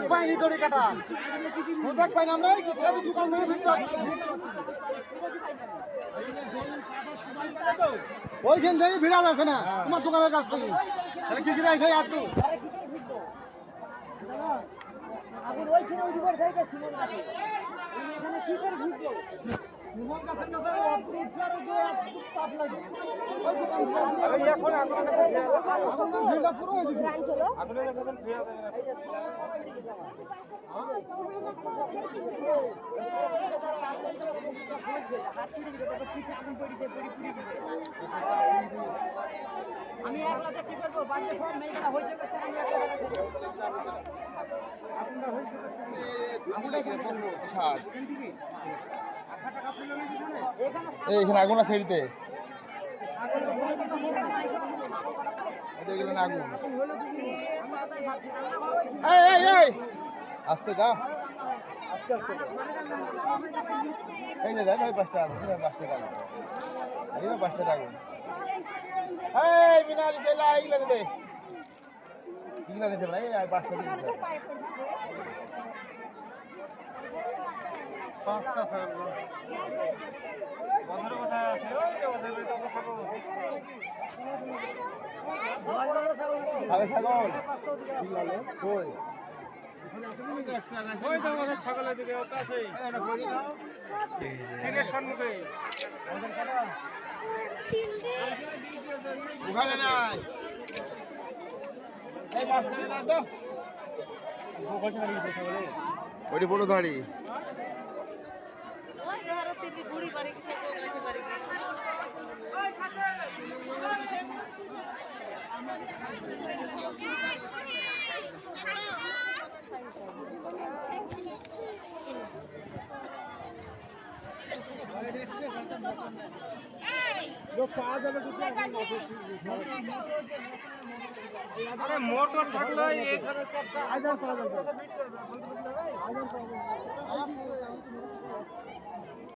খোদাক পাইনি দড়ি কাটা। খোদাক পাইনি আমরা দোকান থেকে ভিড় ওইখান থেকে ভিড়া আছে না। তোমার দোকানের কাছ থেকে। তাহলে কি কি রাখবে আর তুই আগুন ওইখানে ওই দিকের থেকে সিমন কাছে এখানে কি করে ঢুকলো তোমার কাছে কাছে আমি একলাতে কি করব বাড়িতে করছে, আমি এখানে আগুন আছে এদিকে এদিকে না আগুন আস্তে যা এই যে দেখ ওই পাঁচটা আগুন পাঁচটা আগুন এই পাঁচটা আগুন এই মিনালি চলে আই দে ইগলা নিতে এই পাঁচটা পাঁচটা বন্ধুর কোথায় আছে? ওই যে ওখানে নাই এই পাঁচটা দিন তো ওইটি বড় দাঁড়ি ওই ঘরে তিনটি বুড়ি বাড়ি গেছে বগলেছে বাড়ি গেছে আরে মোটর থাকলে চাপটা